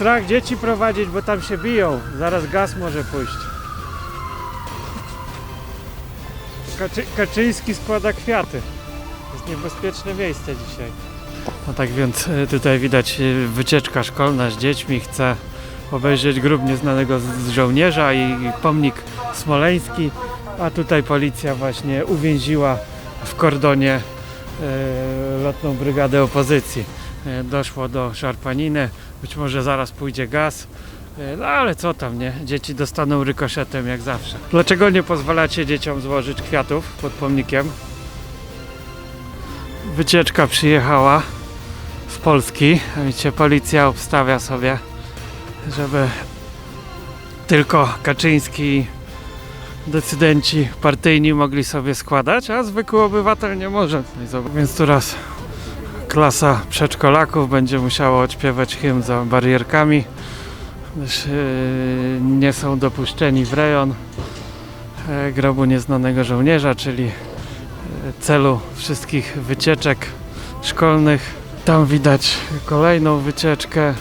strach dzieci prowadzić, bo tam się biją. Zaraz gaz może pójść. Kaczy, Kaczyński składa kwiaty. Jest niebezpieczne miejsce dzisiaj. No tak więc y, tutaj widać y, wycieczka szkolna z dziećmi. Chce obejrzeć grób nieznanego z- żołnierza i pomnik smoleński. A tutaj policja właśnie uwięziła w kordonie e, lotną brygadę opozycji. E, doszło do szarpaniny, być może zaraz pójdzie gaz. E, No ale co tam, nie? Dzieci dostaną rykoszetem jak zawsze. Dlaczego nie pozwalacie dzieciom złożyć kwiatów pod pomnikiem? Wycieczka przyjechała z Polski. A policja obstawia sobie, żeby tylko Kaczyński decydenci partyjni mogli sobie składać, a zwykły obywatel nie może. No Więc tu raz klasa przedszkolaków będzie musiała odśpiewać hymn za barierkami, gdyż yy, nie są dopuszczeni w rejon e, grobu nieznanego żołnierza, czyli e, celu wszystkich wycieczek szkolnych. Tam widać kolejną wycieczkę.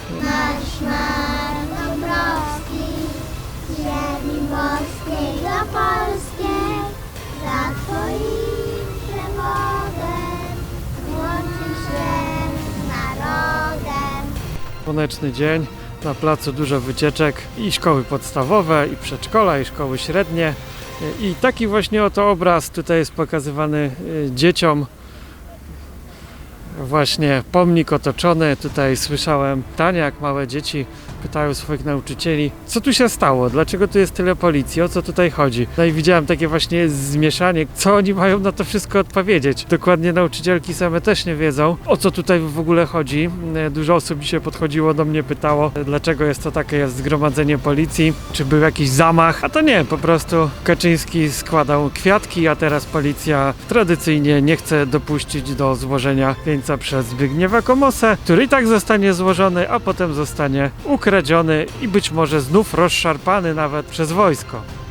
Słoneczny dzień, na placu dużo wycieczek i szkoły podstawowe, i przedszkola, i szkoły średnie. I taki właśnie oto obraz tutaj jest pokazywany y, dzieciom. Właśnie pomnik otoczony, tutaj słyszałem pytania, jak małe dzieci pytają swoich nauczycieli, co tu się stało, dlaczego tu jest tyle policji, o co tutaj chodzi. No i widziałem takie właśnie zmieszanie, co oni mają na to wszystko odpowiedzieć. Dokładnie nauczycielki same też nie wiedzą, o co tutaj w ogóle chodzi. Dużo osób dzisiaj podchodziło do mnie, pytało, dlaczego jest to takie zgromadzenie policji, czy był jakiś zamach, a to nie, po prostu Kaczyński składał kwiatki, a teraz policja tradycyjnie nie chce dopuścić do złożenia wieńca przez Zbigniewa Komosę, który i tak zostanie złożony, a potem zostanie ukradziony i być może znów rozszarpany nawet przez wojsko.